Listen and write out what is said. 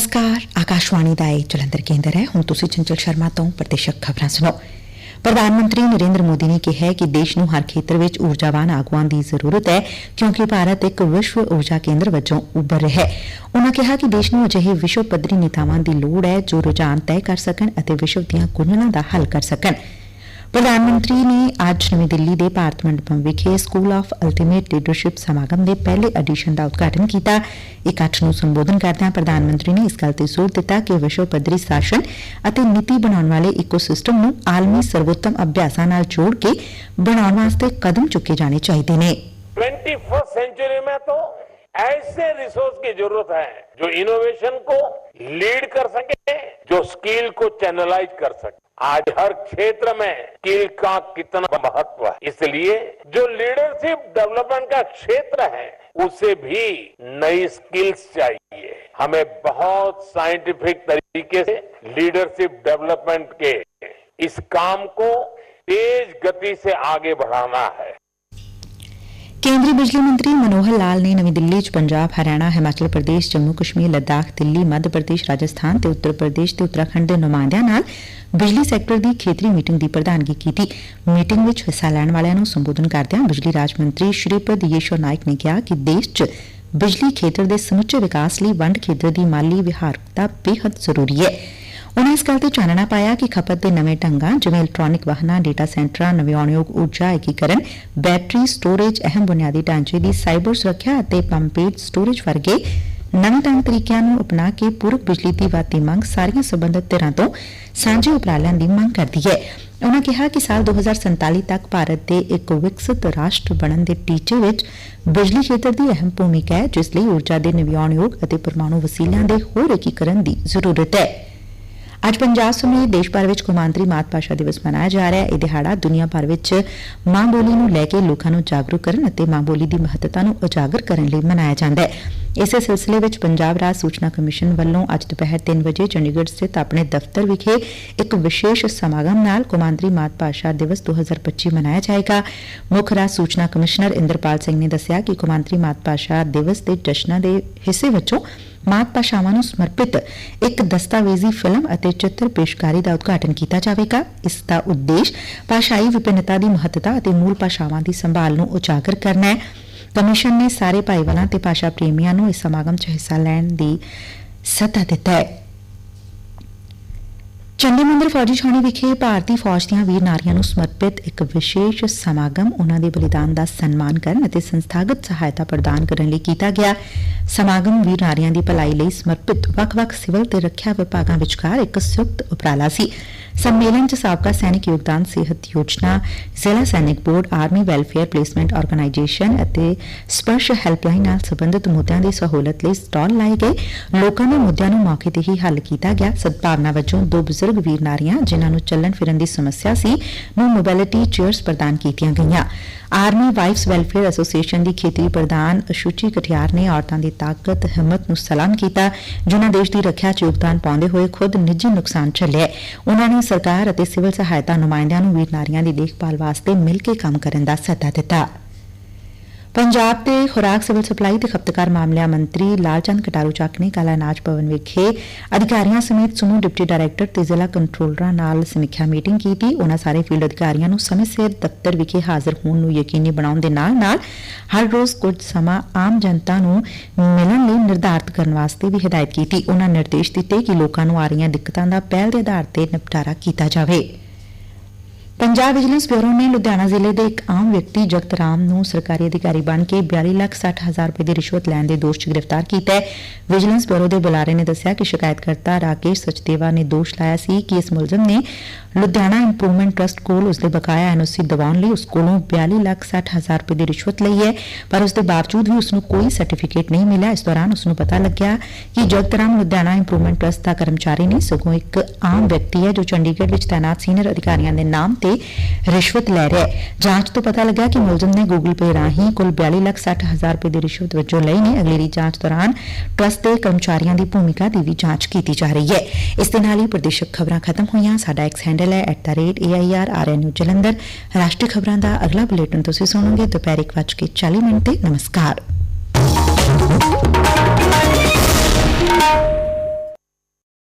ਨਮਸਕਾਰ ਆਕਾਸ਼ਵਾਣੀ ਦਾ ਇਹ ਜਲੰਧਰ ਕੇਂਦਰ ਹੈ ਹੁਣ ਤੁਸੀਂ ਚੰਚਲ ਸ਼ਰਮਾ ਤੋਂ ਪ੍ਰਤੀਸ਼ਕ ਖਬਰਾਂ ਸੁਣੋ ਪ੍ਰਧਾਨ ਮੰਤਰੀ ਨਰਿੰਦਰ ਮੋਦੀ ਨੇ ਕਿਹਾ ਹੈ ਕਿ ਦੇਸ਼ ਨੂੰ ਹਰ ਖੇਤਰ ਵਿੱਚ ਊਰਜਾਵਾਨ ਆਗੂਆਂ ਦੀ ਜ਼ਰੂਰਤ ਹੈ ਕਿਉਂਕਿ ਭਾਰਤ ਇੱਕ ਵਿਸ਼ਵ ਊਰਜਾ ਕੇਂਦਰ ਵਜੋਂ ਉੱਭਰ ਰਿਹਾ ਹੈ ਉਨ੍ਹਾਂ ਕਿਹਾ ਕਿ ਦੇਸ਼ ਨੂੰ ਅਜਿਹੇ ਵਿਸ਼ਵ ਪੱਧਰੀ ਨੇਤਾਵਾਂ ਦੀ ਲੋੜ ਹੈ ਜੋ ਰੁਝਾਨ ਤੈਅ ਕਰ ਸਕਣ ਅਤੇ ਵਿਸ਼ਵ ਦੀਆਂ ਗੁੰਝਲਾਂ ਦਾ ਹੱਲ ਕਰ ਸਕਣ ਪ੍ਰਧਾਨ ਮੰਤਰੀ ਨੇ ਅੱਜ ਨਵੀਂ ਦਿੱਲੀ ਦੇ ਭਾਰਤ ਮੰਡਪਮ ਵਿਖੇ ਸਕੂਲ ਆਫ ਅਲਟੀਮੇਟ ਲੀਡਰਸ਼ਿਪ ਸਮਾਗਮ ਦੇ ਪਹਿਲੇ ਐਡੀਸ਼ਨ ਦਾ ਉਦਘਾਟਨ ਕੀਤਾ ਇਕੱਠ ਨੂੰ ਸੰਬੋਧਨ ਕਰਦਿਆਂ ਪ੍ਰਧਾਨ ਮੰਤਰੀ ਨੇ ਇਸ ਗੱਲ ਤੇ ਜ਼ੋਰ ਦਿੱਤਾ ਕਿ ਵਿਸ਼ਵ ਪੱਧਰੀ ਸ਼ਾਸਨ ਅਤੇ ਨੀਤੀ ਬਣਾਉਣ ਵਾਲੇ ਇਕੋਸਿਸਟਮ ਨੂੰ ਆਲਮੀ ਸਰਵੋਤਮ ਅਭਿਆਸਾਂ ਨਾਲ ਜੋੜ ਕੇ ਬਣਾਉਣ ਵਾਸਤੇ ਕਦਮ ਚੁੱਕੇ ਜਾਣੇ ਚਾਹੀਦੇ ਨੇ 21st सेंचुरी में तो ऐसे रिसोर्स की जरूरत है जो इनोवेशन को लीड कर सके जो स्किल को चैनलाइज कर सके आज हर क्षेत्र में स्किल का कितना महत्व है इसलिए जो लीडरशिप डेवलपमेंट का क्षेत्र है उसे भी नई स्किल्स चाहिए हमें बहुत साइंटिफिक तरीके से लीडरशिप डेवलपमेंट के इस काम को तेज गति से आगे बढ़ाना है ਕੇਂਦਰੀ ਬਿਜਲੀ ਮੰਤਰੀ ਮਨੋਹਰ ਲਾਲ ਨੇ ਨਵੀਂ ਦਿੱਲੀ 'ਚ ਪੰਜਾਬ ਹਰਿਆਣਾ ਹਿਮਾਚਲ ਪ੍ਰਦੇਸ਼ ਜੰਮੂ ਕਸ਼ਮੀਰ ਲੱਦਾਖ ਦਿੱਲੀ ਮੱਧ ਪ੍ਰਦੇਸ਼ ਰਾਜਸਥਾਨ ਤੇ ਉੱਤਰ ਪ੍ਰਦੇਸ਼ ਤੇ ਉੱਤਰਾਖੰਡ ਦੇ ਨੁਮਾਇੰਦਿਆਂ ਨਾਲ ਬਿਜਲੀ ਸੈਕਟਰ ਦੀ ਖੇਤਰੀ ਮੀਟਿੰਗ ਦੀ ਪ੍ਰਧਾਨਗੀ ਕੀਤੀ। ਮੀਟਿੰਗ ਵਿੱਚ ਹਿੱਸਾ ਲੈਣ ਵਾਲਿਆਂ ਨੂੰ ਸੰਬੋਧਨ ਕਰਦਿਆਂ ਬਿਜਲੀ ਰਾਜ ਮੰਤਰੀ ਸ਼੍ਰੀਪਦ ਯੇਸ਼ੋ ਨਾਇਕ ਨੇ ਕਿਹਾ ਕਿ ਦੇਸ਼ 'ਚ ਬਿਜਲੀ ਖੇਤਰ ਦੇ ਸਮੁੱਚੇ ਵਿਕਾਸ ਲਈ ਵੰਡ ਖੇਤਰ ਦੀ ਮਾਲੀ ਵਿਹਾਰਕਤਾ ਬੇਹੱਦ ਜ਼ਰੂਰੀ ਹੈ। ਉਨ੍ਹਾਂ ਇਸ ਗੱਲ ਤੇ ਚਾਨਣਾ ਪਾਇਆ ਕਿ ਖਪਤ ਦੇ ਨਵੇਂ ਢੰਗਾਂ, ਜਿਵੇਂ ਇਲੈਕਟ੍ਰੋਨਿਕ ਵਾਹਨਾਂ, ਡੇਟਾ ਸੈਂਟਰਾਂ ਨਵਿਆਉਣਯੋਗ ਊਰਜਾ ਏਕੀਕਰਨ, ਬੈਟਰੀ ਸਟੋਰੇਜ ਅਹਿਮ ਬੁਨਿਆਦੀ ਢਾਂਚੇ ਦੀ ਸਾਈਬਰ ਸੁਰੱਖਿਆ ਅਤੇ ਪੰਪੇਡ ਸਟੋਰੇਜ ਵਰਗੇ ਨਵੇਂ ਢੰਗ ਤਰੀਕਿਆਂ ਨੂੰ ਅਪਣਾ ਕੇ ਪੂਰਕ ਬਿਜਲੀ ਦੀ ਵਾਧੀ ਮੰਗ ਸਾਰੀਆਂ ਸਬੰਧਤ ਧਿਰਾਂ ਤੋਂ ਸਾਂਝੇ ਉਪਰਾਲਿਆਂ ਦੀ ਮੰਗ ਕਰਦੀ ਹੈ। ਉਨ੍ਹਾਂ ਕਿਹਾ ਕਿ ਸਾਲ 2047 ਤੱਕ ਭਾਰਤ ਦੇ ਇੱਕ ਵਿਕਸਿਤ ਰਾਸ਼ਟਰ ਬਣਨ ਦੇ ਟੀਚੇ ਵਿੱਚ ਬਿਜਲੀ ਖੇਤਰ ਦੀ ਅਹਿਮ ਭੂਮਿਕਾ ਹੈ, ਜਿਸ ਲਈ ਊਰਜਾ ਦੇ ਨਵਿਆਉਣਯੋਗ ਅਤੇ ਪਰਮਾਣੂ ਵਸੀਲਿਆਂ ਦੇ ਹੋਰ ਏਕੀਕਰਨ ਦੀ ਜ਼ਰੂਰਤ ਹੈ। ਅੱਜ ਪੰਜਾਬ ਸਮੇਤ ਦੇਸ਼ ਭਰ ਵਿੱਚ ਕੌਮਾਂਤਰੀ ਮਾਤ ਭਾਸ਼ਾ ਦਿਵਸ ਮਨਾਇਆ ਜਾ ਰਿਹਾ ਹੈ। ਇਹ ਦਿਹਾੜਾ ਦੁਨੀਆ ਭਰ ਵਿੱਚ ਮਾਂ ਬੋਲੀ ਨੂੰ ਲੈ ਕੇ ਲੋਕਾਂ ਨੂੰ ਜਾਗਰੂਕ ਕਰਨ ਅਤੇ ਮਾਂ ਬੋਲੀ ਦੀ ਮਹੱਤਤਾ ਨੂੰ ਉਜਾਗਰ ਕਰਨ ਲਈ ਮਨਾਇਆ ਜਾਂਦਾ ਹੈ। ਇਸੇ ਸਿਲਸਿਲੇ ਵਿੱਚ ਪੰਜਾਬ ਰਾਜ ਸੂਚਨਾ ਕਮਿਸ਼ਨ ਵੱਲੋਂ ਅੱਜ ਦੁਪਹਿਰ 3 ਵਜੇ ਚੰਡੀਗੜ੍ਹ ਸਥਿਤ ਆਪਣੇ ਦਫ਼ਤਰ ਵਿਖੇ ਇੱਕ ਵਿਸ਼ੇਸ਼ ਸਮਾਗਮ ਨਾਲ ਕੌਮਾਂਤਰੀ ਮਾਤ ਭਾਸ਼ਾ ਦਿਵਸ 2025 ਮਨਾਇਆ ਜਾਏਗਾ। ਮੁੱਖ ਰਾਜ ਸੂਚਨਾ ਕਮਿਸ਼ਨਰ ਇੰਦਰਪਾਲ ਸਿੰਘ ਨੇ ਦੱਸਿਆ ਕਿ ਕੌਮਾਂਤਰੀ ਮਾਤ ਭਾਸ਼ਾ ਦਿਵਸ ਦੇ ਜਸ਼ਨਾਂ ਦੇ ਹਿੱਸੇ ਵਜੋਂ ਮਾਤ ਭਾਸ਼ਾਵਾਂ ਨੂੰ ਸਮਰਪਿਤ ਇੱਕ ਦਸਤਾਵੇਜ਼ੀ ਫਿਲਮ ਅਤੇ ਚਿੱਤਰ ਪੇਸ਼ਕਾਰੀ ਦਾ ਉਦਘਾਟਨ ਕੀਤਾ ਜਾਵੇਗਾ। ਇਸ ਦਾ ਉਦੇਸ਼ ਭਾਸ਼ਾਈ ਵਿਭਿੰਨਤਾ ਦੀ ਮਹੱਤਤਾ ਅਤੇ ਮੂਲ ਭਾਸ਼ਾਵਾਂ ਦੀ ਸੰਭਾਲ ਨੂੰ ਉਜਾਗਰ ਕਰਨਾ ਹੈ। ਕਮਿਸ਼ਨ ਨੇ ਸਾਰੇ ਭਾਈਵਾਲਾਂ ਤੇ ਭਾਸ਼ਾ ਪ੍ਰੇਮੀਆਂ ਨੂੰ ਇਸ ਸਮਾਗਮ 'ਚ ਹਿੱਸਾ ਲੈਣ ਦੀ ਸੱਦਾ ਦਿੱਤਾ ਹੈ। ਚੰਡੀਮੰਦਰ ਫੌਜੀ ਛਾਉਣੀ ਵਿਖੇ ਭਾਰਤੀ ਫੌਜ ਦੀਆਂ ਵੀਰ ਨਾਰੀਆਂ ਨੂੰ ਸਮਰਪਿਤ ਇੱਕ ਵਿਸ਼ੇਸ਼ ਸਮਾਗਮ ਉਹਨਾਂ ਦੇ ਬਲੀਦਾਨ ਦਾ ਸਨਮਾਨ ਕਰਨ ਅਤੇ ਸੰਸਥਾਗਤ ਸਹਾਇਤਾ ਪ੍ਰਦਾਨ ਕਰਨ ਲਈ ਕੀਤਾ ਗਿਆ। ਸਮਾਗਮ ਵੀਰ ਨਾਰੀਆਂ ਦੀ ਭਲਾਈ ਲਈ ਸਮਰਪਿਤ ਵੱਖ-ਵੱਖ ਸਿਵਲ ਤੇ ਰੱਖਿਆ ਵਿਭਾਗਾਂ ਵਿਚਕਾਰ ਇੱਕ ਸੰਯੁਕਤ ਉਪਰਾਲਾ ਸੀ। ਸੰਮੇਲਨ 'ਚ ਸਾਬਕਾ ਸੈਨਿਕ ਯੋਗਦਾਨ ਸਿਹਤ ਯੋਜਨਾ, ਜ਼ਿਲ੍ਹਾ ਸੈਨਿਕ board, army welfare placement organisation ਅਤੇ ਸਪਰਸ਼ ਹੈਲਪਲਾਈਨ ਨਾਲ ਸੰਬੰਧਿਤ ਮੁੱਦਿਆਂ ਦੀ ਸਹੂਲਤ ਲਈ ਸਟਾਲ ਲਾਏ ਗਏ। ਲੋਕਾਂ ਦੇ ਮੁੱਦਿਆਂ ਨੂੰ ਮੌਕੇ ਤੇ ਹੀ ਹੱਲ ਕੀਤਾ ਗਿਆ। ਸਦਭਾਵਨਾ ਵਜੋਂ ਦੋ ਬਜ਼ੁਰਗ ਵੀਰ ਨਾਰੀਆਂ, ਜਿਨ੍ਹਾਂ ਨੂੰ ਚੱਲਣ ਫਿਰਨ ਦੀ ਸਮੱਸਿਆ ਸੀ, ਨੂੰ ਮੋਬਿਲਿਟੀ ਚੇਅਰਸ ਪ੍ਰਦਾਨ ਕੀਤੀਆਂ ਗਈਆਂ। ਆਰਮੀ ਵਾਈਫਸ ਵੈਲਫੇਅਰ ਐਸੋਸੀਏਸ਼ਨ ਦੀ ਖੇਤਰੀ ਪ੍ਰਧਾਨ ਅਸ਼ੂਚੀ ਕਠਿਆਰ ਨੇ ਔਰਤਾਂ ਦੀ ਤਾਕਤ, ਹਿੰਮਤ ਨੂੰ ਸਲਾਮ ਕੀਤਾ, ਜਿਨ੍ਹਾਂ ਦੇਸ਼ ਦੀ ਰੱਖਿਆ 'ਚ ਯੋਗਦਾਨ ਪਾਉਂਦੇ ਹੋਏ ਖੁਦ ਨਿੱਜੀ ਨੁਕਸਾਨ ਝੱਲਿਆ ਉਹਨਾਂ ਨੇ ਸਰਕਾਰ ਅਤੇ ਸਿਵਲ ਸਹਾਇਤਾ ਨੁਮਾਇੰਦਿਆਂ ਨੂੰ ਵੀਰ ਨਾਰੀਆਂ ਦੀ ਦੇਖਭਾਲ ਵਾਸਤੇ ਮਿਲ ਕੇ ਕੰਮ ਕਰਨ ਦਾ ਸੱਦਾ ਦਿੱਤਾ। ਪੰਜਾਬ ਦੇ ਖੁਰਾਕ, ਸਿਵਲ ਸਪਲਾਈ ਤੇ ਖਪਤਕਾਰ ਮਾਮਲਿਆਂ ਮੰਤਰੀ ਲਾਲਚੰਦ ਕਟਾਰੂ ਚੱਕ ਨੇ ਕੱਲ੍ਹ ਅਨਾਜ ਭਵਨ ਵਿਖੇ ਅਧਿਕਾਰੀਆਂ ਸਮੇਤ ਸਮੂਹ ਡਿਪਟੀ ਡਾਇਰੈਕਟਰ ਤੇ ਜ਼ਿਲ੍ਹਾ ਕੰਟਰੋਲਰਾਂ ਨਾਲ ਸਮੀਖਿਆ ਮੀਟਿੰਗ ਕੀਤੀ। ਉਹਨਾਂ ਸਾਰੇ ਫੀਲਡ ਅਧਿਕਾਰੀਆਂ ਨੂੰ ਸਮੇਂ ਸਿਰ ਦਫ਼ਤਰ ਵਿਖੇ ਹਾਜ਼ਰ ਹੋਣ ਨੂੰ ਯਕੀਨੀ ਬਣਾਉਣ ਦੇ ਨਾਲ-ਨਾਲ ਹਰ ਰੋਜ਼ ਕੁਝ ਸਮਾਂ ਆਮ ਜਨਤਾ ਨੂੰ ਮਿਲਣ ਲਈ ਨਿਰਧਾਰਤ ਕਰਨ ਵਾਸਤੇ ਵੀ ਹਦਾਇਤ ਕੀਤੀ। ਉਹਨਾਂ ਨਿਰਦੇਸ਼ ਦਿੱਤੇ ਕਿ ਲੋਕਾਂ ਨੂੰ ਆ ਰਹੀਆਂ ਦਿੱਕਤਾਂ ਦਾ ਪਹਿਲ ਦੇ ਆਧਾਰ ਤੇ ਨਿਪਟਾਰਾ ਕੀਤਾ ਜਾਵੇ। ਪੰਜਾਬ ਵਿਜੀਲੈਂਸ ਬਿਊਰੋ ਨੇ ਲੁਧਿਆਣਾ ਜ਼ਿਲ੍ਹੇ ਦੇ ਇੱਕ ਆਮ ਵਿਅਕਤੀ, ਜਗਤ ਰਾਮ ਨੂੰ ਸਰਕਾਰੀ ਅਧਿਕਾਰੀ ਬਣ ਕੇ 42 ਲੱਖ 60 ਹਜ਼ਾਰ ਰੁਪਏ ਦੀ ਰਿਸ਼ਵਤ ਲੈਣ ਦੇ ਦੋਸ਼ 'ਚ ਗ੍ਰਿਫਤਾਰ ਕੀਤਾ ਹੈ। ਵਿਜੀਲੈਂਸ ਬਿਊਰੋ ਦੇ ਬੁਲਾਰੇ ਨੇ ਦੱਸਿਆ ਕਿ ਸ਼ਿਕਾਇਤਕਰਤਾ ਰਾਕੇਸ਼ ਸਚਦੇਵਾ ਨੇ ਦੋਸ਼ ਲਾਇਆ ਸੀ ਕਿ ਇਸ ਮੁਲਜ਼ਮ ਨੇ ਲੁਧਿਆਣਾ ਇੰਪਰੂਵਮੈਂਟ ਟਰਸਟ ਕੋਲ ਉਸਦੇ ਬਕਾਇਆ ਐਨਓਸੀ ਦਿਵਾਉਣ ਲਈ ਉਸ ਕੋਲੋਂ 42 ਲੱਖ 60 ਹਜ਼ਾਰ ਰੁਪਏ ਦੀ ਰਿਸ਼ਵਤ ਲਈ ਹੈ, ਪਰ ਉਸ ਦੇ ਬਾਵਜੂਦ ਵੀ ਉਸ ਨੂੰ ਕੋਈ ਸਰਟੀਫਿਕੇਟ ਨਹੀਂ ਮਿਲਿਆ। ਇਸ ਦੌਰਾਨ ਉਸ ਨੂੰ ਪਤਾ ਲੱਗਿਆ ਕਿ ਜਗਤ ਰਾਮ ਲੁਧਿਆਣਾ ਇੰਪਰੂਵਮੈਂਟ ਟਰਸਟ ਦਾ ਕਰਮਚਾਰੀ ਨਹੀਂ, ਸਗੋਂ ਇੱਕ ਆਮ ਵਿਅਕਤੀ ਹੈ ਜੋ ਚੰਡੀਗੜ੍ਹ ਵਿੱਚ ਤਾਇਨਾਤ ਸੀਨੀਅਰ ਅਧਿਕਾਰੀਆਂ ਦੇ ਨਾਮ ਤੇ ਰਿਸ਼ਵਤ ਲੈ ਰਿਹਾ ਹੈ। ਜਾਂਚ ਤੋਂ ਪਤਾ ਲੱਗਾ ਕਿ ਮੁਲਜ਼ਮ ਨੇ ਗੂਗਲ ਪੇ ਰਾਹੀਂ ਕੁੱਲ 42 ਲੱਖ 60 ਹਜ਼ਾਰ ਰੁਪਏ ਦੀ ਰਿਸ਼ਵਤ ਵਜੋਂ ਲਈ ਨੇ। ਅਗਲੇਰੀ ਜਾਂਚ ਦੌਰਾਨ ਟਰਸਟ ਦੇ ਕਰਮਚਾਰੀਆਂ ਦੀ ਭੂਮਿਕਾ ਦੀ ਵੀ ਜਾਂਚ ਕੀਤੀ ਜਾ ਰਹੀ ਹੈ। ਇਸ ਦੇ ਨਾਲ ਹੀ ਪ੍ਰਦੇਸ਼ਕ ਖਬਰਾਂ ਖਤਮ ਹੋਈਆਂ। ਸਾਡਾ ਐਕਸ ਹੈਂਡਲ ਹੈ @airrnu ਜਲੰਧਰ। ਰਾਸ਼ਟਰੀ ਖਬਰਾਂ ਦਾ ਅਗਲਾ ਬੁਲੇਟਿਨ ਤੁਸੀਂ ਸੁਣੋਗੇ। ਦੁਪਹਿਰ 1:40 ਮਿੰਟ ਤੇ। ਨਮਸਕਾਰ।